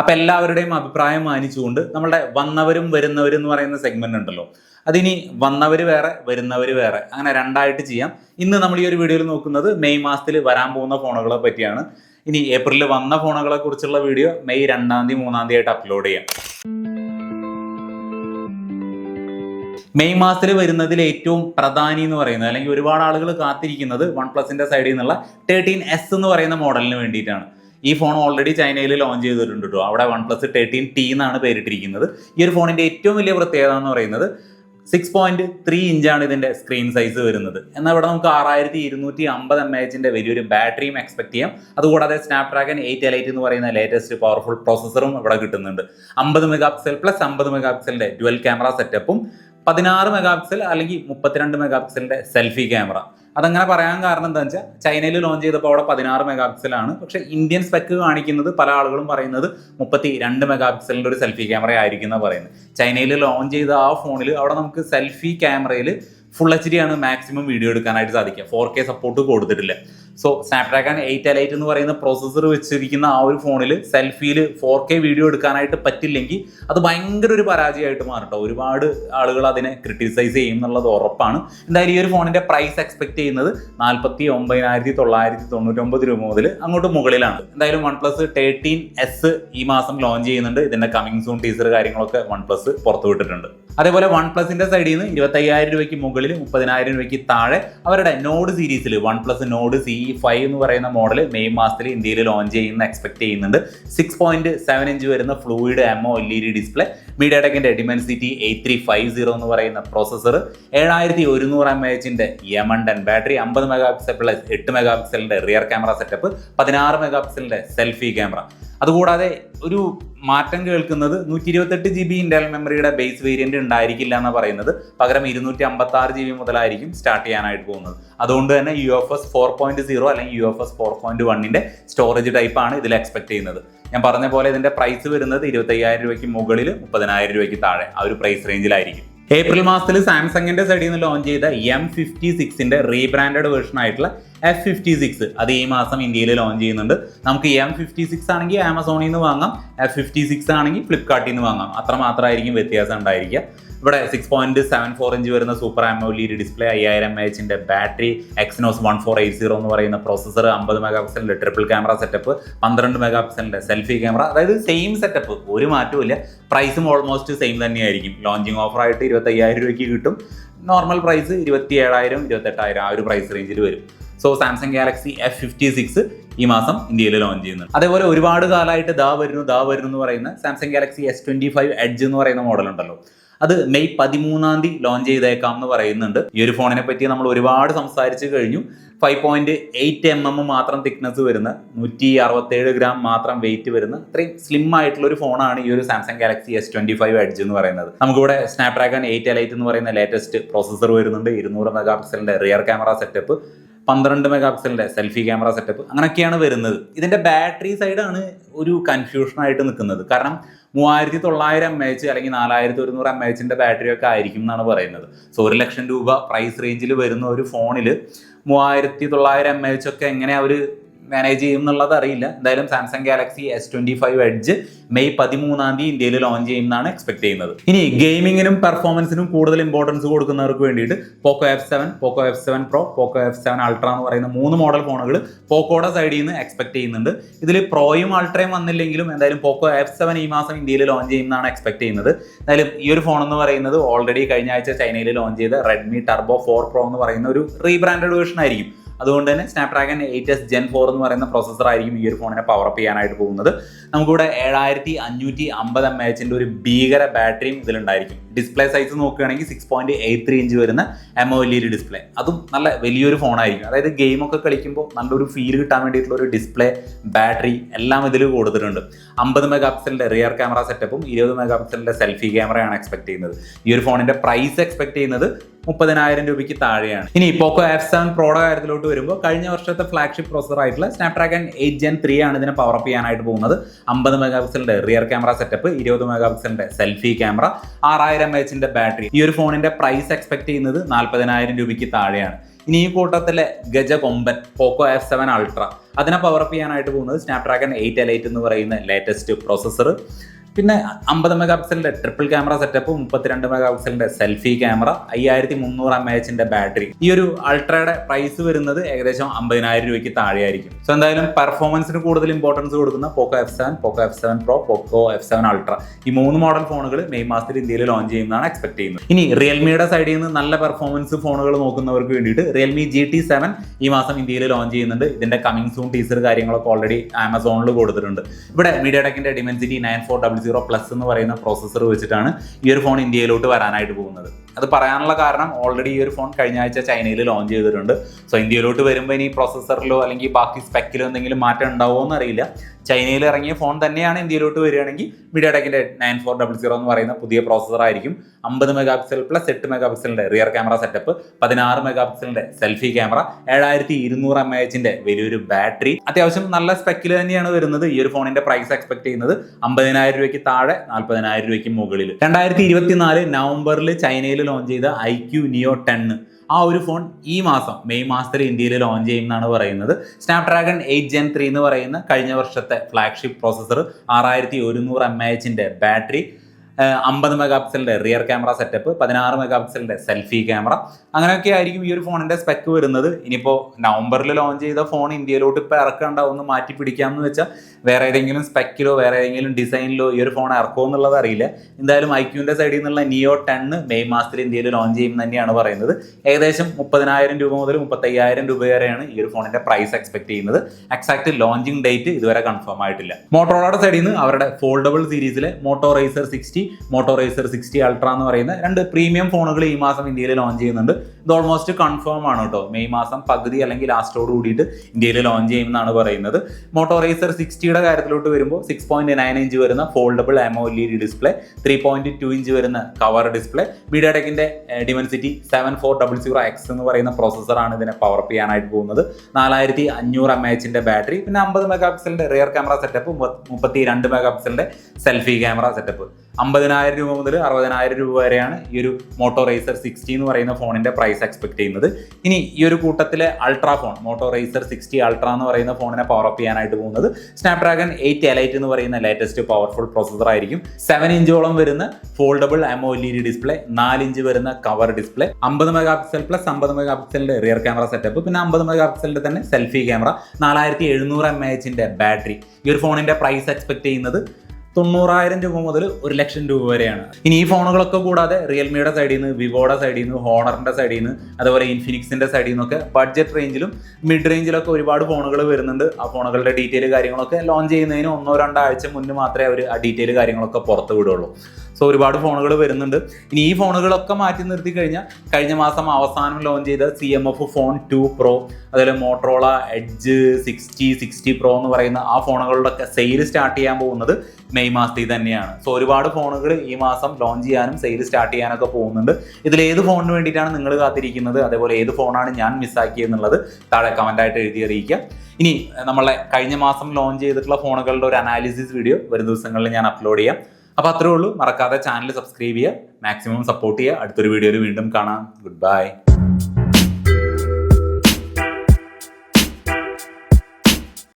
അപ്പൊ എല്ലാവരുടെയും അഭിപ്രായം മാനിച്ചുകൊണ്ട് നമ്മളുടെ വന്നവരും വരുന്നവരും എന്ന് പറയുന്ന സെഗ്മെന്റ് ഉണ്ടല്ലോ. അതിനി വന്നവർ വേറെ വരുന്നവർ വേറെ. അങ്ങനെ രണ്ടായിട്ട് ചെയ്യാം. ഇന്ന് നമ്മൾ ഈ ഒരു വീഡിയോയിൽ നോക്കുന്നത് മെയ് മാസത്തിൽ വരാൻ പോകുന്ന ഫോണുകളെ പറ്റിയാണ്. ഇനി ഏപ്രിലിൽ വന്ന ഫോണുകളെ കുറിച്ചുള്ള വീഡിയോ മെയ് രണ്ടാം തീയതി മൂന്നാം തീയതി ആയിട്ട് അപ്ലോഡ് ചെയ്യാം. മെയ് മാസത്തിൽ വരുന്നതിൽ ഏറ്റവും പ്രധാനി എന്ന് പറയുന്നത് അല്ലെങ്കിൽ ഒരുപാട് ആളുകൾ കാത്തിരിക്കുന്നത് വൺ പ്ലസിന്റെ സൈഡിൽ നിന്നുള്ള തേർട്ടീൻ എസ് എന്ന് പറയുന്ന മോഡലിന് വേണ്ടിയിട്ടാണ്. ഈ ഫോൺ ഓൾറെഡി ചൈനയിൽ ലോഞ്ച് ചെയ്തിട്ടുണ്ട് കേട്ടോ അവിടെ വൺ പ്ലസ് തേർട്ടീൻ ടി എന്നാണ് പേരിട്ടിരിക്കുന്നത്. ഈ ഒരു ഫോണിന്റെ ഏറ്റവും വലിയ പ്രത്യേകത എന്ന് പറയുന്നത് സിക്സ് പോയിന്റ് ത്രീ ഇഞ്ചാണ് ഇതിന്റെ സ്ക്രീൻ സൈസ് വരുന്നത്. എന്നാൽ ഇവിടെ നമുക്ക് ആറായിരത്തി ഇരുന്നൂറ്റി അമ്പത് എം എച്ചിന്റെ വലിയൊരു ബാറ്ററിയും എക്സ്പെക്ട് ചെയ്യാം. അതുകൂടാതെ സ്നാപ് ഡ്രാഗൺ എയ്റ്റ് എലൈറ്റ് എന്ന് പറയുന്ന ലേറ്റസ്റ്റ് പവർഫുൾ പ്രോസസ്സറും ഇവിടെ കിട്ടുന്നുണ്ട്. അമ്പത് മെഗാ പിക്സൽ പ്ലസ് അമ്പത് മെഗാ പിക്സലിന്റെ ഡുവൽ ക്യാമറ സെറ്റപ്പും പതിനാറ് മെഗാ പിക്സൽ അല്ലെങ്കിൽ മുപ്പത്തിരണ്ട് മെഗാ പിക്സലിന്റെ സെൽഫി ക്യാമറ അതങ്ങനെ പറയാൻ കാരണം എന്താ വെച്ചാൽ ചൈനയിൽ ലോഞ്ച് ചെയ്തപ്പോൾ അവിടെ പതിനാറ് മെഗാ പിക്സലാണ് പക്ഷേ ഇന്ത്യൻ സ്പെക്ക് കാണിക്കുന്നത് പല ആളുകളും പറയുന്നത് മുപ്പത്തി രണ്ട് മെഗാ പിക്സലിന്റെ ഒരു സെൽഫി ക്യാമറ ആയിരിക്കും എന്നാണ് പറയുന്നത്. ചൈനയിൽ ലോഞ്ച് ചെയ്ത ആ ഫോണിൽ അവിടെ നമുക്ക് സെൽഫി ക്യാമറയിൽ ഫുൾ എച്ച് ഡി ആണ് മാക്സിമം വീഡിയോ എടുക്കാനായിട്ട് സാധിക്കുക. ഫോർ കെ സപ്പോർട്ട് കൊടുത്തിട്ടില്ല. സോ സ്നാപ്ഡ്രാഗൺ എയ്റ്റ് എലൈറ്റ് എന്ന് പറയുന്ന പ്രോസസ്സർ വെച്ചിരിക്കുന്ന ആ ഒരു ഫോണിൽ സെൽഫിയിൽ ഫോർ കെ വീഡിയോ എടുക്കാനായിട്ട് പറ്റില്ലെങ്കിൽ അത് ഭയങ്കര ഒരു പരാജയമായിട്ട് മാറും മാറട്ടോ. ഒരുപാട് ആളുകൾ അതിനെ ക്രിട്ടിസൈസ് ചെയ്യും എന്നുള്ളത് ഉറപ്പാണ്. എന്തായാലും ഈ ഒരു ഫോണിന്റെ പ്രൈസ് എക്സ്പെക്ട് ചെയ്യുന്നത് നാൽപ്പത്തി ഒമ്പതിനായിരത്തി തൊള്ളായിരത്തി തൊണ്ണൂറ്റൊമ്പത് രൂപ മുതൽ അങ്ങോട്ട് മുകളിലാണ്. എന്തായാലും വൺ പ്ലസ് തേർട്ടീൻ എസ് ഈ മാസം ലോഞ്ച് ചെയ്യുന്നുണ്ട്. ഇതിന്റെ കമ്മിങ് സൂൺ ടീസർ കാര്യങ്ങളൊക്കെ വൺ പ്ലസ് പുറത്തുവിട്ടിട്ടുണ്ട്. അതേപോലെ വൺ പ്ലസിന്റെ സൈഡിൽ നിന്ന് ഇരുപത്തയ്യായിരം രൂപയ്ക്ക് മുകളിൽ മുപ്പതിനായിരം രൂപയ്ക്ക് താഴെ അവരുടെ നോഡ് സീരീസിൽ OnePlus Nord C five എന്ന് പറയുന്ന മോഡൽ മെയ് മാസത്തിൽ ഇന്ത്യയിൽ ലോഞ്ച് ചെയ്യുന്ന എക്സ്പെക്ട് ചെയ്യുന്നുണ്ട്. സിക്സ് പോയിന്റ് സെവൻ ഇഞ്ച് വരുന്ന fluid MO L E D display മീഡിയടെക്കിന്റെ Dimensity eight three five zero എന്ന് പറയുന്ന പ്രോസസ്സർ ഏഴായിരത്തി ഒരുന്നൂറ് എം എച്ചിന്റെ യമണ്ടൻ ടെൻ ബാറ്ററി അമ്പത് മെഗാ പിക്സൽ പ്ലസ് എട്ട് മെഗാ പിക്സലിന്റെ റിയർ ക്യാമറ സെറ്റപ്പ് പതിനാറ് മെഗാ പിക്സലിന്റെ സെൽഫി ക്യാമറ അതുകൂടാതെ ഒരു മാറ്റം കേൾക്കുന്നത് നൂറ്റി ഇരുപത്തെട്ട് ജി ബി ഇന്റൽ മെമ്മറിയുടെ ബേസ് വേരിയന്റ് ഉണ്ടായിരിക്കില്ല എന്ന് പറയുന്നത്. പകരം ഇരുന്നൂറ്റി അമ്പത്തി ആറ് ജി ബി മുതലായിരിക്കും സ്റ്റാർട്ട് ചെയ്യാനായിട്ട് പോകുന്നത്. അതുകൊണ്ട് തന്നെ U F S four point zero അല്ലെങ്കിൽ U F S four point വണ്ണിന്റെ സ്റ്റോറേജ് ടൈപ്പാണ് ഇതിൽ എക്സ്പെക്ട് ചെയ്യുന്നത്. ഞാൻ പറഞ്ഞ പോലെ ഇതിന്റെ പ്രൈസ് വരുന്നത് ഇരുപത്തയ്യായിരം രൂപയ്ക്ക് മുകളിൽ മുപ്പതിനായിരം രൂപയ്ക്ക് താഴെ ആ ഒരു പ്രൈസ് റേഞ്ചിലായിരിക്കും ഏപ്രിൽ മാസത്തിൽ സാംസങ്ങിന്റെ സൈഡിൽ നിന്ന് ലോഞ്ച് ചെയ്ത എം ഫിഫ്റ്റി സിക്സിന്റെ റീബ്രാൻഡഡ് വേർഷൻ ആയിട്ടുള്ള എഫ് ഫിഫ്റ്റി സിക്സ് അത് ഈ മാസം ഇന്ത്യയിൽ ലോഞ്ച് ചെയ്യുന്നുണ്ട്. നമുക്ക് എം ഫിഫ്റ്റി സിക്സ് ആണെങ്കിൽ ആമസോണിൽ നിന്ന് വാങ്ങാം. എഫ് ഫിഫ്റ്റി സിക്സ് ആണെങ്കിൽ ഫ്ലിപ്കാർട്ടിൽ നിന്ന് വാങ്ങാം. അത്ര മാത്രമായിരിക്കും വ്യത്യാസം ഉണ്ടായിരിക്കുക. ഇവിടെ six point seven four inch വരുന്ന സൂപ്പർ ആമോലീഡ് ഡിസ്പ്ലേ അയ്യായിരം എച്ചിന്റെ battery Exynos one four eight zero എന്ന് പറയുന്ന പ്രോസസ്സർ അമ്പത് മെഗാ പിക്സലിന്റെ ട്രിപ്പിൾ ക്യാമറ സെറ്റപ്പ് പന്ത്രണ്ട് മെഗാ പിക്സലിന്റെ സെൽഫി ക്യാമറ അതായത് സെയിം സെറ്റപ്പ് ഒരു മാറ്റവും പ്രൈസും ഓൾമോസ്റ്റ് സെയിം തന്നെയായിരിക്കും. ലോഞ്ചിങ് ഓഫർ ആയിട്ട് ഇരുപത്തയ്യായിരം രൂപയ്ക്ക് കിട്ടും. നോർമൽ പ്രൈസ് ഇരുപത്തി ഏഴായിരം ഇരുപത്തെട്ടായിരം ആ ഒരു പ്രൈസ് റേഞ്ചിൽ വരും. So Samsung Galaxy F fifty six ഈ മാസം ഇന്ത്യയിൽ ലോഞ്ച് ചെയ്യുന്നുണ്ട്. അതേപോലെ ഒരുപാട് കാലമായിട്ട് ദാ വരുന്നു ദാ വരുന്നു എന്ന് പറയുന്ന Samsung Galaxy S twenty five edge എന്ന് പറയുന്ന മോഡൽ ഉണ്ടല്ലോ. അത് മെയ് പതിമൂന്നാം തീയതി ലോഞ്ച് ചെയ്തേക്കാം എന്ന് പറയുന്നുണ്ട്. ഈ ഒരു ഫോണിനെ പറ്റി നമ്മൾ ഒരുപാട് സംസാരിച്ചു കഴിഞ്ഞു. Five point eight M M മാത്രം തിക്നെസ് വരുന്ന നൂറ്റി അറുപത്തേഴ് ഗ്രാം മാത്രം വെയിറ്റ് വരുന്ന അത്രയും സ്ലിം ആയിട്ടുള്ള ഒരു ഫോണാണ് ഈ ഒരു Samsung Galaxy S twenty five edge എന്ന് പറയുന്നത്. നമുക്കിവിടെ സ്നാപ്ഡ്രാഗൺ എയ്റ്റ് എലൈറ്റ് എന്ന് പറയുന്ന ലേറ്റസ്റ്റ് പ്രോസസ്സർ വരുന്നുണ്ട്. ഇരുന്നൂറ് മെഗാ പിക്സലിന്റെ റിയർ ക്യാമറ സെറ്റപ്പ് പന്ത്രണ്ട് മെഗാ പിക്സലിന്റെ സെൽഫി ക്യാമറ സെറ്റപ്പ് അങ്ങനെയൊക്കെയാണ് വരുന്നത്. ഇതിന്റെ ബാറ്ററി സൈഡാണ് ഒരു കൺഫ്യൂഷനായിട്ട് നിൽക്കുന്നത്. കാരണം മൂവായിരത്തി തൊള്ളായിരം എം എച്ച് അല്ലെങ്കിൽ നാലായിരത്തി ഒരുന്നൂറ് എം എച്ചിന്റെ ബാറ്ററി ഒക്കെ ആയിരിക്കും എന്നാണ് പറയുന്നത്. സോ ഒരു ലക്ഷം രൂപ പ്രൈസ് റേഞ്ചിൽ വരുന്ന ഒരു ഫോണിൽ മൂവായിരത്തി തൊള്ളായിരം എം എച്ച് ഒക്കെ എങ്ങനെ അവർ മാനേജ് ചെയ്യും എന്നുള്ളത് അറിയില്ല. എന്തായാലും Samsung Galaxy S twenty five edge May പതിമൂന്നാം തീയതി ഇന്ത്യയിൽ ലോഞ്ച് ചെയ്യുമെന്നാണ് എക്സ്പെക്ട് ചെയ്യുന്നത്. ഇനി ഗെയിമിങ്ങിനും പെർഫോമൻസിനും കൂടുതൽ ഇമ്പോർട്ടൻസ് കൊടുക്കുന്നവർക്ക് വേണ്ടിയിട്ട് Poco F seven Poco F seven pro Poco F seven ultra എന്ന് പറയുന്ന മൂന്ന് മോഡൽ ഫോണുകൾ പോക്കോയുടെ സൈഡിൽ നിന്ന് എക്സ്പെക്ട് ചെയ്യുന്നുണ്ട്. ഇതിൽ പ്രോയും അൾട്രയും വന്നില്ലെങ്കിലും എന്തായാലും പോക്കോ എഫ് സെവൻ ഈ മാസം ഇന്ത്യയിൽ ലോഞ്ച് ചെയ്യുമെന്നാണ് എക്സ്പെക്ട് ചെയ്യുന്നത്. എന്തായാലും ഈ ഒരു ഫോൺ എന്ന് പറയുന്നത് ഓൾറെഡി കഴിഞ്ഞ ആഴ്ച ചൈനയിൽ ലോഞ്ച് ചെയ്ത റെഡ്മി ടർബോ ഫോർ പ്രോ എന്ന് പറയുന്ന ഒരു റീബ്രാൻഡഡ് വേർഷൻ ആയിരിക്കും. അതുകൊണ്ട് തന്നെ Snapdragon eight S gen four എന്ന് പറയുന്ന പ്രോസസ്സർ ആയിരിക്കും ഈ ഒരു ഫോണിനെ പവർ അപ്പ് ചെയ്യാനായിട്ട് പോകുന്നത്. നമുക്കിവിടെ ഏഴായിരത്തി അഞ്ഞൂറ്റി അമ്പത് എം എച്ചിന്റെ ഒരു ഭീകര ബാറ്ററിയും ഇതിലുണ്ടായിരിക്കും. ഡിസ്പ്ലേ സൈസ് നോക്കുകയാണെങ്കിൽ six point eight three inch വരുന്ന M O L E display അതും നല്ല വലിയൊരു ഫോണായിരിക്കും അതായത് ഗെയിമൊക്കെ കളിക്കുമ്പോൾ നല്ലൊരു ഫീൽ കിട്ടാൻ വേണ്ടിയിട്ടുള്ള ഒരു ഡിസ്പ്ലേ ബാറ്ററി എല്ലാം ഇതിൽ കൊടുത്തിട്ടുണ്ട്. അമ്പത് മെഗാ പിക്സലിന്റെ റിയർ ക്യാമറ സെറ്റപ്പും ഇരുപത് മെഗാ പിക്സലിന്റെ സെൽഫി ക്യാമറയാണ് എക്സ്പെക്ട് ചെയ്യുന്നത്. ഈ ഒരു ഫോണിന്റെ പ്രൈസ് എക്സ്പെക്ട് ചെയ്യുന്നത് മുപ്പതിനായിരം രൂപയ്ക്ക് താഴെയാണ്. ഇനി പോക്കോ എഫ് സെവൻ പ്രോയുടെ കാര്യത്തിലോട്ട് വരുമ്പോൾ കഴിഞ്ഞ വർഷത്തെ ഫ്ലാഗ്ഷിപ്പ് പ്രോസസർ ആയിട്ടുള്ള സ്നാപ്ഡ്രാഗൺ എയ്റ്റ് ജെൻ ത്രീ ആണ് ഇതിനെ പവർ അപ്പ് ചെയ്യാനായിട്ട് പോകുന്നത്. അമ്പത് മെഗാ പിക്സലിന്റെ റിയർ ക്യാമറ സെറ്റപ്പ് ഇരുപത് മെഗാ പിക്സലിന്റെ സെൽഫി ക്യാമറ ആറായിരം എച്ചിന്റെ ബാറ്ററി ഈ ഒരു ഫോണിന്റെ പ്രൈസ് എക്സ്പെക്ട് ചെയ്യുന്നത് നാൽപ്പതിനായിരം രൂപയ്ക്ക് താഴെയാണ്. ഇനി ഈ കൂട്ടത്തിലെ ഗജകൊമ്പൻ പോക്കോ എഫ് സെവൻ അൾട്ര അതിനെ പവർ അപ്പ് ചെയ്യാനായിട്ട് പോകുന്നത് സ്നാപ്ഡ്രാഗൺ എയ്റ്റ് എൽ എയ്റ്റ് എന്ന് പറയുന്ന ലേറ്റസ്റ്റ് പ്രോസസ്സർ പിന്നെ അമ്പത് മെഗാ പിക്സലിന്റെ ട്രിപ്പിൾ ക്യാമറ സെറ്റപ്പ് മുപ്പത്തിരണ്ട് മെഗാ പിക്സലിന്റെ സെൽഫി ക്യാമറ അയ്യായിരത്തി മുന്നൂറ് എം എച്ചിന്റെ ബാറ്ററി ഈ ഒരു അൾട്രയുടെ പ്രൈസ് വരുന്നത് ഏകദേശം അമ്പതിനായിരം രൂപയ്ക്ക് താഴെയായിരിക്കും. സോ എന്തായാലും പെർഫോമൻസിന് കൂടുതൽ ഇമ്പോർട്ടൻസ് കൊടുക്കുന്ന Poco F seven Poco F seven pro Poco F seven ultra ഈ മൂന്ന് മോഡൽ ഫോണുകൾ മെയ് മാസത്തിൽ ഇന്ത്യയിൽ ലോഞ്ച് ചെയ്യുന്നതാണ് എക്സ്പെക്ട് ചെയ്യുന്നത്. ഇനി റിയൽമിയുടെ സൈഡിൽ നിന്ന് നല്ല പെർഫോമൻസ് ഫോണുകൾ നോക്കുന്നവർക്ക് വേണ്ടിയിട്ട് റിയൽമി ജി ടി സെവൻ ഈ മാസം ഇന്ത്യയിൽ ലോഞ്ച് ചെയ്യുന്നുണ്ട്. ഇതിന്റെ കമ്മിങ് സൂൺ ടീസർ കാര്യങ്ങളൊക്കെ ഓൾറെഡി ആമസോണിൽ കൊടുത്തിട്ടുണ്ട്. ഇവിടെ മീഡിയ ടെക്കിന്റെ Dimensity nine four double zero plus എന്ന് പറയുന്ന പ്രോസസ്സർ വെച്ചിട്ടാണ് ഈ ഒരു ഫോൺ ഇന്ത്യയിലോട്ട് വരാനായിട്ട് പോകുന്നത്. അത് പറയാനുള്ള കാരണം ഓൾറെഡി ഈ ഒരു ഫോൺ കഴിഞ്ഞ ആഴ്ച ചൈനയിൽ ലോഞ്ച് ചെയ്തിട്ടുണ്ട്. സോ ഇന്ത്യയിലോട്ട് വരുമ്പോൾ ഇനി പ്രോസസ്സറിലോ അല്ലെങ്കിൽ ബാക്കി സ്പെക്കിലോ എന്തെങ്കിലും മാറ്റം ഉണ്ടാവുമോ എന്നറിയില്ല. ചൈനയിൽ ഇറങ്ങിയ ഫോൺ തന്നെയാണ് ഇന്ത്യയിലോട്ട് വരികയാണെങ്കിൽ മീഡിയ ടെക്കിന്റെ നയൻ ഫോർ ഡബിൾ സീറോ എന്ന് പറയുന്ന പുതിയ പ്രോസസ്സർ ആയിരിക്കും. അമ്പത് മെഗാ പിക്സൽ പ്ലസ് എട്ട് മെഗാ പിക്സലിന്റെ റിയർ ക്യാമറ സെറ്റപ്പ് പതിനാറ് മെഗാ പിക്സലിന്റെ സെൽഫി ക്യാമറ ഏഴായിരത്തി ഇരുന്നൂറ് എം എച്ചിന്റെ വലിയൊരു ബാറ്ററി അത്യാവശ്യം നല്ല സ്പെക്കിൽ തന്നെയാണ് വരുന്നത്. ഈ ഒരു ഫോണിന്റെ പ്രൈസ് എക്സ്പെക്ട് ചെയ്യുന്നത് അമ്പതിനായിരം രൂപയ്ക്ക് താഴെ നാൽപ്പതിനായിരം രൂപയ്ക്ക് മുകളിൽ രണ്ടായിരത്തി ഇരുപത്തിനാല് നവംബറിൽ ചൈനയിൽ ലോഞ്ച് ചെയ്ത ഐ ക്യു നിയോ ടെൻ ആ ഒരു ഫോൺ ഈ മാസം മെയ് മാസത്തിൽ ഇന്ത്യയിൽ ലോഞ്ച് ചെയ്യുമെന്നാണ് പറയുന്നത്. സ്നാപ്ഡ്രാഗൺ എയ്റ്റ് ജെൻ ത്രീ എന്ന് പറയുന്ന കഴിഞ്ഞ വർഷത്തെ ഫ്ലാഗ്ഷിപ്പ് പ്രോസസ്സർ ആറായിരത്തി ഒരുന്നൂറ് എം എച്ചിന്റെ ബാറ്ററി അമ്പത് മെഗാ പിക്സലിന്റെ റിയർ ക്യാമറ സെറ്റപ്പ് പതിനാറ് മെഗാ പിക്സലിന്റെ സെൽഫി ക്യാമറ അങ്ങനെയൊക്കെ ആയിരിക്കും ഈ ഒരു ഫോണിന്റെ സ്പെക്ക് വരുന്നത്. ഇനിയിപ്പോൾ നവംബറിൽ ലോഞ്ച് ചെയ്ത ഫോൺ ഇന്ത്യയിലോട്ട് ഇപ്പോൾ ഇറക്കണ്ട ഒന്ന് മാറ്റി പിടിക്കാമെന്ന് വെച്ചാൽ വേറെ ഏതെങ്കിലും സ്പെക്കിലോ വേറെ ഏതെങ്കിലും ഡിസൈനിലോ ഈ ഒരു ഫോൺ ഇറക്കുമോ എന്നുള്ളത് അറിയില്ല. എന്തായാലും ഐക്യൂന്റെ സൈഡിൽ നിന്നുള്ള നിയോ ടെന്ന് മെയ് മാസത്തിൽ ഇന്ത്യയിൽ ലോഞ്ച് ചെയ്യും തന്നെയാണ് പറയുന്നത്. ഏകദേശം മുപ്പതിനായിരം രൂപ മുതൽ മുപ്പത്തയ്യായിരം രൂപ വരെയാണ് ഈ ഒരു ഫോണിന്റെ പ്രൈസ് എക്സ്പെക്ട് ചെയ്യുന്നത്. എക്സാക്ട് ലോഞ്ചിങ് ഡേറ്റ് ഇതുവരെ കൺഫേം ആയിട്ടില്ല. മോട്ടോറോയുടെ സൈഡിൽ നിന്ന് അവരുടെ ഫോൾഡബിൾ സീരീസിലെ Moto Razr sixty Moto Razr sixty ultra എന്ന് പറയുന്ന രണ്ട് പ്രീമിയം ഫോണുകൾ ഈ മാസം ഇന്ത്യയിൽ ലോഞ്ച് ചെയ്യുന്നുണ്ട്. ഇത് ഓൾമോസ്റ്റ് കൺഫേം ആണ് കേട്ടോ. മെയ് മാസം പകുതി അല്ലെങ്കിൽ ലാസ്റ്റോട് കൂടിയിട്ട് ഇന്ത്യയിൽ ലോഞ്ച് ചെയ്യുമെന്നാണ് പറയുന്നത്. മോട്ടോറൈസർ സിക്സ്റ്റിയുടെ കാര്യത്തിലോട്ട് വരുമ്പോൾ സിക്സ് പോയിന്റ് നയൻ ഇഞ്ച് വരുന്ന foldable AMOLED display three point two inch വരുന്ന cover display മീഡിയടെക്കിന്റെ Dimensity seven four double zero X എന്ന് പറയുന്ന പ്രോസസ്സറാണ് ഇതിനെ പവർ അപ്പ് ചെയ്യാനായിട്ട് പോകുന്നത്. നാലായിരത്തി അഞ്ഞൂറ് എം എച്ചിന്റെ ബാറ്ററി പിന്നെ അമ്പത് മെഗാ പിക്സലിന്റെ റിയർ ക്യാമറ സെറ്റപ്പ് മുപ്പത്തി രണ്ട് മെഗാ പിക്സലിന്റെ സെൽഫി ക്യാമറ സെറ്റപ്പ് അമ്പതിനായിരം രൂപ മുതൽ അറുപതിനായിരം രൂപ വരെയാണ് ഈ ഒരു മോട്ടോ റൈസർ സിക്സ്റ്റി എന്ന് പറയുന്ന ഫോണിന്റെ പ്രൈസ് എക്സ്പെക്ട് ചെയ്യുന്നത്. ഇനി ഈ ഒരു കൂട്ടത്തിലെ ultra phone Moto Razr sixty ultra എന്ന് പറയുന്ന ഫോണിനെ പവർ അപ്പ് ചെയ്യാനായിട്ട് പോകുന്നത് സ്നാപ്ഡ്രാഗൺ എയ്റ്റ് എലൈറ്റ് എന്ന് പറയുന്ന ലേറ്റസ്റ്റ് പവർഫുൾ പ്രോസസർ ആയിരിക്കും. സെവൻ ഇഞ്ചോളം വരുന്ന ഫോൾഡബിൾ ഡി ഡിസ്പ്ലേ നാല് ഇഞ്ച് വരുന്ന കവർ ഡിസ്പ്ലേ അമ്പത് മെഗാ പിക്സൽ പ്ലസ് അമ്പത് മെഗാ പിക്സലിന്റെ റിയർ ക്യാമറ സെറ്റപ്പ് പിന്നെ അമ്പത് മെഗാ പിക്സലിന്റെ തന്നെ സെൽഫി ക്യാമറ നാലായിരത്തി എഴുന്നൂറ് എം എച്ചിന്റെ ബാറ്ററി ഈ ഒരു ഫോണിന്റെ പ്രൈസ് എക്സ്പെക്ട് ചെയ്യുന്നത് തൊണ്ണൂറായിരം രൂപ മുതൽ ഒരു ലക്ഷം രൂപ വരെയാണ്. ഇനി ഈ ഫോണുകളൊക്കെ കൂടാതെ റിയൽമിയുടെ സൈഡിൽ നിന്ന് വിവോയുടെ സൈഡിൽ നിന്ന് ഹോണറിന്റെ സൈഡിൽ നിന്ന് അതുപോലെ ഇൻഫിനിക്സിന്റെ സൈഡിൽ നിന്നൊക്കെ ബഡ്ജറ്റ് റേഞ്ചിലും മിഡ് റേഞ്ചിലൊക്കെ ഒരുപാട് ഫോണുകൾ വരുന്നുണ്ട്. ആ ഫോണുകളുടെ ഡീറ്റെയിൽ കാര്യങ്ങളൊക്കെ ലോഞ്ച് ചെയ്യുന്നതിന് ഒന്നോ രണ്ടോ ആഴ്ച മുന്നേ മാത്രമേ അവർ ആ ഡീറ്റെയിൽ കാര്യങ്ങളൊക്കെ പുറത്ത് വിടുള്ളൂ സോ ഒരുപാട് ഫോണുകൾ വരുന്നുണ്ട്. ഇനി ഈ ഫോണുകളൊക്കെ മാറ്റി നിർത്തി കഴിഞ്ഞാൽ കഴിഞ്ഞ മാസം അവസാനം ലോഞ്ച് ചെയ്ത C M F phone two pro അതുപോലെ Motorola edge sixty sixty pro എന്ന് പറയുന്ന ആ ഫോണുകളുടെ ഒക്കെ സെയിൽ സ്റ്റാർട്ട് ചെയ്യാൻ പോകുന്നത് മെയ് മാസത്തിൽ തന്നെയാണ്. സോ ഒരുപാട് ഫോണുകൾ ഈ മാസം ലോഞ്ച് ചെയ്യാനും സെയിൽ സ്റ്റാർട്ട് ചെയ്യാനൊക്കെ പോകുന്നുണ്ട്. ഇതിൽ ഏത് ഫോണിന് വേണ്ടിയിട്ടാണ് നിങ്ങൾ കാത്തിരിക്കുന്നത്? അതേപോലെ ഏത് ഫോണാണ് ഞാൻ മിസ്സാക്കിയെന്നുള്ളത് താഴെ കമന്റായിട്ട് എഴുതി അറിയിക്കുക. ഇനി നമ്മളെ കഴിഞ്ഞ മാസം ലോഞ്ച് ചെയ്തിട്ടുള്ള ഫോണുകളുടെ ഒരു അനാലിസിസ് വീഡിയോ വരും ദിവസങ്ങളിൽ ഞാൻ അപ്ലോഡ് ചെയ്യാം. അപ്പോൾ അത്രേ ഉള്ളൂ. മറക്കാതെ ചാനൽ സബ്സ്ക്രൈബ് ചെയ്യുക മാക്സിമം സപ്പോർട്ട് ചെയ്യുക. അടുത്തൊരു വീഡിയോയിൽ വീണ്ടും കാണാം. Good bye